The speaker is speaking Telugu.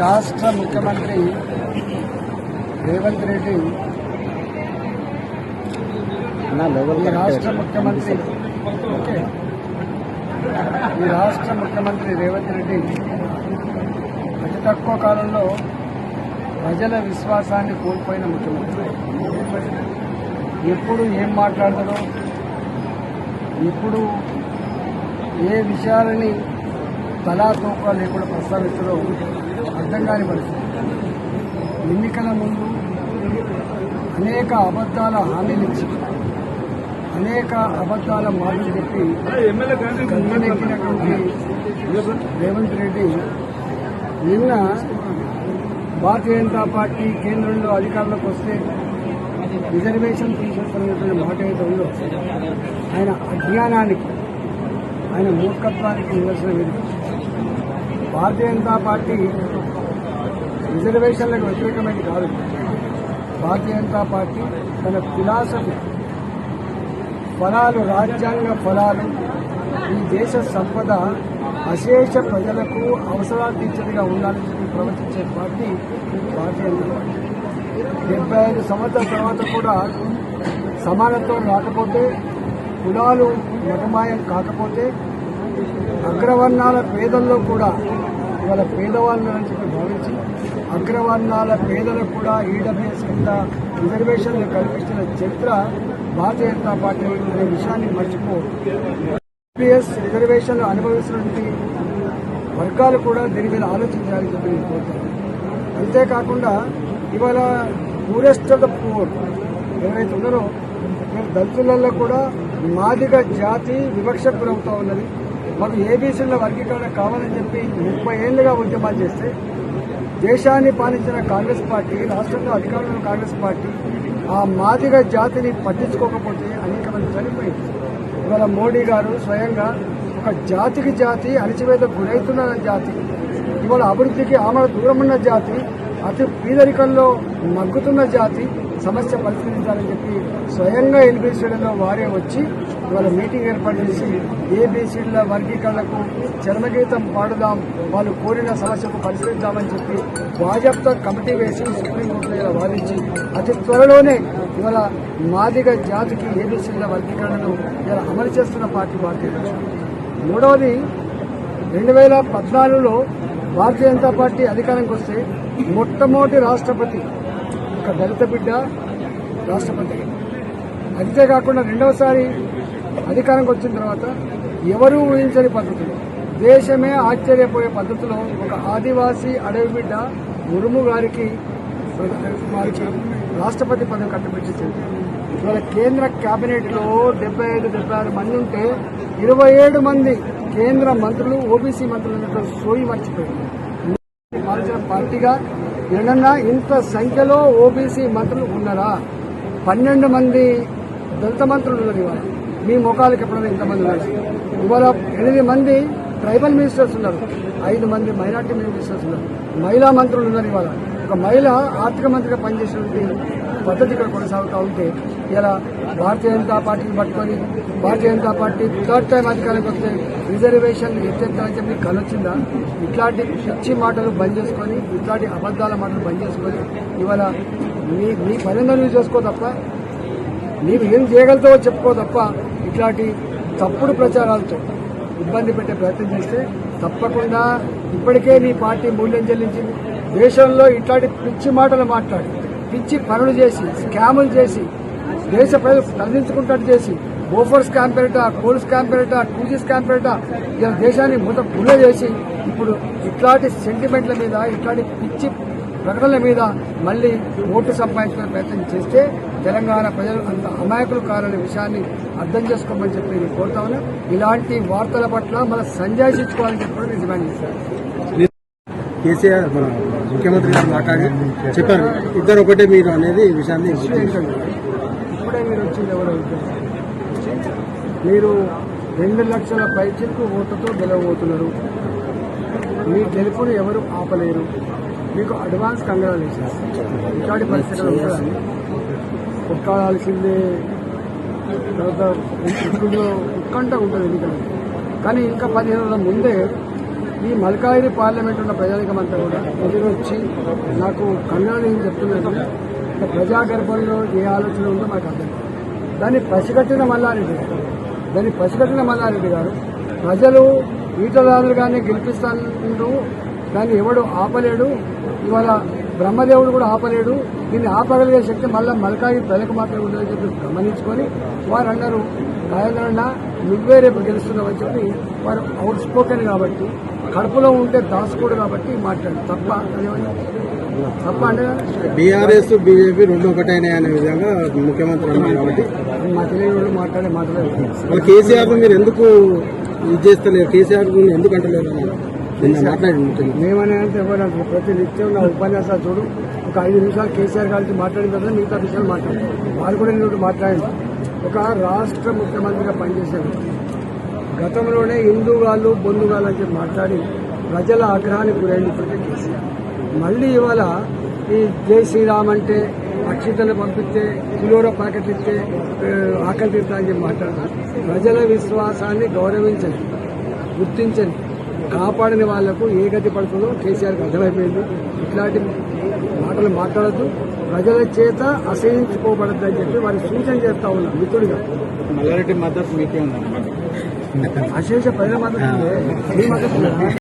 రాష్ట్ర ముఖ్యమంత్రి రేవంత్ రెడ్డి ఈ రాష్ట్ర ముఖ్యమంత్రి. ఓకే. ఈ రాష్ట్ర ముఖ్యమంత్రి రేవంత్ రెడ్డి అతి తక్కువ కాలంలో ప్రజల విశ్వాసాన్ని కోల్పోయిన ముఖ్యమంత్రి. ఎప్పుడు ఏం మాట్లాడతారో ఎప్పుడు ఏ విషయాలని తలా తోక లేకుండా ప్రస్తావించడం అర్థం కాని పరిస్థితి ఎన్నికల ముందు అనేక అబద్ధాల హామీలు ఇచ్చి అనేక అబద్ధాల మాటలు చెప్పి గద్దెనెక్కినటువంటి రేవంత్ రెడ్డి నిన్న భారతీయ జనతా పార్టీ కేంద్రంలో అధికారంలోకి వస్తే రిజర్వేషన్ తీసేస్తున్నటువంటి మాట ఏదో ఉందో ఆయన అజ్ఞానానికి ఆయన మూర్ఖత్వానికి నిదర్శనం ఇది భారతీయ జనతా పార్టీ రిజర్వేషన్లకు వ్యతిరేకమైనది కాదు. భారతీయ జనతా పార్టీ తన ఫిలాసఫీ ఫలాలు రాజ్యాంగ ఫలాలు ఈ దేశ సంపద అశేష ప్రజలకు అవసరాలు తీర్చేదిగా ఉండాలని చెప్పి ప్రవర్తించే పార్టీ భారతీయ జనతా పార్టీ. డెబ్బై ఐదు సంవత్సరాల తర్వాత కూడా సమానత్వం రాకపోతే కులాలు మతమాయం కాకపోతే అగ్రవర్ణాల పేదల్లో కూడా ఇవాళ పేదవాళ్ళు అని చెప్పి భావించి అగ్రవర్ణాల పేదలకు కూడా ఈడబ్ల్యూఎస్ కింద రిజర్వేషన్లు కల్పించిన చరిత్ర భారతీయ జనతా పార్టీ అనే విషయాన్ని మర్చిపో. ఈడబ్ల్యూఎస్ రిజర్వేషన్లు అనుభవిస్తున్నటువంటి వర్గాలు కూడా దీని మీద ఆలోచించాలని చెప్పి నేను కోరుతాను అంతేకాకుండా ఇవాళ పూరెస్ట్ ఆఫ్ ద పూర్ ఎవరైతే ఉన్నారో దళితులలో కూడా మాదిగ జాతి వివక్ష గురవుతూ ఉన్నది. మాకు ఏబీసీల వర్గీకరణ కావాలని చెప్పి ముప్పై ఏళ్ళుగా ఉద్యమాలు చేస్తే దేశాన్ని పాలించిన కాంగ్రెస్ పార్టీ రాష్ట్రంలో అధికారంలో కాంగ్రెస్ పార్టీ ఆ మాదిగ జాతిని పట్టించుకోకపోతే అనేక మంది చనిపోయింది. ఇవాళ మోడీ గారు స్వయంగా ఒక జాతికి జాతి అణచివేత గురవుతున్న జాతి ఇవాళ అభివృద్ధికి ఆమె దూరమున్న జాతి అతి పీదరికంలో మగ్గుతున్న జాతి సమస్య పరిష్కరించాలని చెప్పి స్వయంగా ఎన్బీసీలలో వారే వచ్చి వాళ్ళ మీటింగ్ ఏర్పాటు చేసి ఏబీసీల వర్గీకరణకు చర్మగీతం పాడుదాం వాళ్ళు కోరిన సమస్యకు పరిష్కరించామని చెప్పి భాజపా కమిటీ వేసి సుప్రీంకోర్టు ఇలా వాదించి అతి త్వరలోనే ఇవాళ మాదిగ జాతికి ఏబీసీల వర్గీకరణను ఇలా అమలు చేస్తున్న పార్టీ భారతీయ మూడవది రెండు వేల పద్నాలుగులో భారతీయ జనతా పార్టీ అధికారంకి వస్తే మొట్టమొదటి రాష్ట్రపతి ఒక దళిత బిడ్డ రాష్ట్రపతి. అంతేకాకుండా రెండవసారి అధికారంకి వచ్చిన తర్వాత ఎవరూ ఊహించని పద్ధతులు. దేశమే ఆశ్చర్యపోయే పద్ధతిలో ఒక ఆదివాసీ అడవి బిడ్డ మురుము గారికి వారికి రాష్ట్రపతి పదవి కట్టబెట్టించింది ఇవాళ కేంద్ర కేబినెట్లో డెబ్బై ఐదు డెబ్బై ఆరు మంది ఉంటే ఇరవై ఏడు మంది కేంద్ర మంత్రులు ఓబీసీ మంత్రులు సోయి మర్చిపోయారు. మార్చిన పార్టీగా ఎన్నన్నా ఇంత సంఖ్యలో ఓబీసీ మంత్రులు ఉన్నారా? పన్నెండు మంది దళిత మంత్రులు ఉన్నారు ఇవాళ. మీ ముఖాలకు ఎప్పుడైనా ఇంతమంది ఉన్నారు? ఇవాళ ఎనిమిది మంది ట్రైబల్ మినిస్టర్స్ ఉన్నారు. ఐదు మంది మైనార్టీ మినిస్టర్స్ ఉన్నారు. మహిళా మంత్రులు ఉన్నారు ఇవాళ. ఒక మహిళ ఆర్థిక మంత్రిగా పనిచేసినటువంటి పద్ధతి ఇక్కడ కొనసాగుతూ ఉంటే ఇలా భారతీయ జనతా పార్టీని పట్టుకొని Bharatiya Janata party third time అధికారానికి వస్తే రిజర్వేషన్ ఎత్తెత్తాలని చెప్పి కలొచ్చిందా? ఇట్లాంటి పిచ్చి మాటలు బంద్ చేసుకొని ఇట్లాంటి అబద్ధాల మాటలు బంద్ చేసుకొని ఇవాళ మీ మీ పనిందో నువ్వు చేసుకో తప్ప? నీవు ఏం చేయగలుగుతావో చెప్పుకో తప్ప ఇట్లాంటి తప్పుడు ప్రచారాలతో ఇబ్బంది పెట్టే ప్రయత్నం చేస్తే తప్పకుండా ఇప్పటికే నీ పార్టీ మూల్యం చెల్లించింది. దేశంలో ఇట్లాంటి పిచ్చి మాటలు మాట్లాడి పిచ్చి పనులు చేసి స్కాములు చేసి దేశ ప్రజలు తరలించుకుంటట్టు చేసి Bofors scam coals coal scam పేరిట టూ స్కామ్ ఇలా దేశాన్ని మొత్తం గుల్ల చేసి ఇప్పుడు ఇట్లాంటి సెంటిమెంట్ల మీద ఇట్లాంటి పిచ్చి ప్రకటనల మీద మళ్ళీ ఓటు సంపాదించుకునే ప్రయత్నం చేస్తే తెలంగాణ ప్రజలు అంత అమాయకులు కారనే విషయాన్ని అర్థం చేసుకోమని చెప్పి నేను కోరుతా ఉన్నా. ఇలాంటి వార్తల పట్ల మన సంజాయించుకోవాలని చెప్పి కూడా నేను డిమాండ్ చేశాను కేసీఆర్ మన ముఖ్యమంత్రి గారు మాట్లాడి చెప్పారు. ఇద్దరు ఒకటే మీరు అనేది ఈ విషయాన్ని ఇప్పుడే మీరు వచ్చింది ఎవరో. మీరు రెండు లక్షల పైచిలకు ఓటుతో గెలవబోతున్నారు. మీ గెలుపుని ఎవరు ఆపలేరు? మీకు అడ్వాన్స్ కంగ్రాచులేషన్స్ ఇట్లాంటి పరిస్థితులు కొట్టాడాల్సిందే తర్వాత ఇప్పుడు ఉత్కంఠ ఉంటుంది ఎన్నికలు. కానీ ఇంకా పదిహేను రోజుల ముందే ఈ మల్కాయిరి పార్లమెంట్ ఉన్న ప్రజానికం అంతా కూడా ఎదురొచ్చి నాకు కన్నాడు ఏం చెప్తున్నట్టు ఇక ప్రజా గర్భంలో ఏ ఆలోచన ఉందో మాకు అర్థం. దాన్ని పసిగట్టిన మల్లారెడ్డి గారు దాన్ని పసిగట్టిన మల్లారెడ్డి గారు ప్రజలు ఈటదారులుగానే గెలిపిస్తాను దాన్ని ఎవడు ఆపలేడు. ఇవాళ బ్రహ్మదేవుడు కూడా ఆపలేడు. దీన్ని ఆపగలిగే శక్తి మళ్ళీ మలకాయి ప్రజలకు మాత్రమే ఉందని చెప్పి గమనించుకొని వారు అన్నారు రాజేంద్రన్న నువ్వే రేపు గెలుస్తున్నావని చెప్పి వారు అవుట్ స్పోకెన్ కాబట్టి కడుపులో ఉంటే దాచుకోడు కాబట్టి మాట్లాడు. తప్ప తప్ప అంటే బీఆర్ఎస్ బీజేపీ రెండు ఒకటైనా అనే విధంగా ముఖ్యమంత్రి అన్నారు కాబట్టి. మా తెలియని మాట్లాడే మాట్లాడే కేసీఆర్ మీరు ఎందుకు ఇది చేస్తలేరు? కేసీఆర్ ఎందుకు అంటలేరు అని మేమనే అంటే ప్రతి నిత్యం నా ఉపన్యాసాలు చూడు. ఒక ఐదు నిమిషాలు కేసీఆర్ గారికి మాట్లాడిన తర్వాత మిగతా విషయాలు మాట్లాడారు వాళ్ళు కూడా నేను మాట్లాడింది ఒక రాష్ట్ర ముఖ్యమంత్రిగా పనిచేసే గతంలోనే హిందూగాళ్ళు బొందుగాళ్ళు అని చెప్పి మాట్లాడి ప్రజల ఆగ్రహానికి గురైంది ఇప్పటికే కేసీఆర్. మళ్ళీ ఇవాళ ఈ జై శ్రీరామ్ అంటే అక్షితలు పంపిస్తే కిలోర ప్యాకెట్లు ఇస్తే ఆకలి తీరుతా చెప్పి మాట్లాడతారు ప్రజల విశ్వాసాన్ని గౌరవించండి గుర్తించండి కాపాడని వాళ్ళకు ఏ గతి పడుతుందో కేసీఆర్కి అర్థమైపోయింది ఇట్లాంటి మాటలు మాట్లాడద్దు ప్రజల చేత అసహించుకోబడద్దు అని చెప్పి వారి సూచన చేస్తా ఉన్నా మిత్రుడిగా మల్లారెడ్డి మద్దతు మీకే ఉందా అశేష ప్రజల మద్దతు. మీ?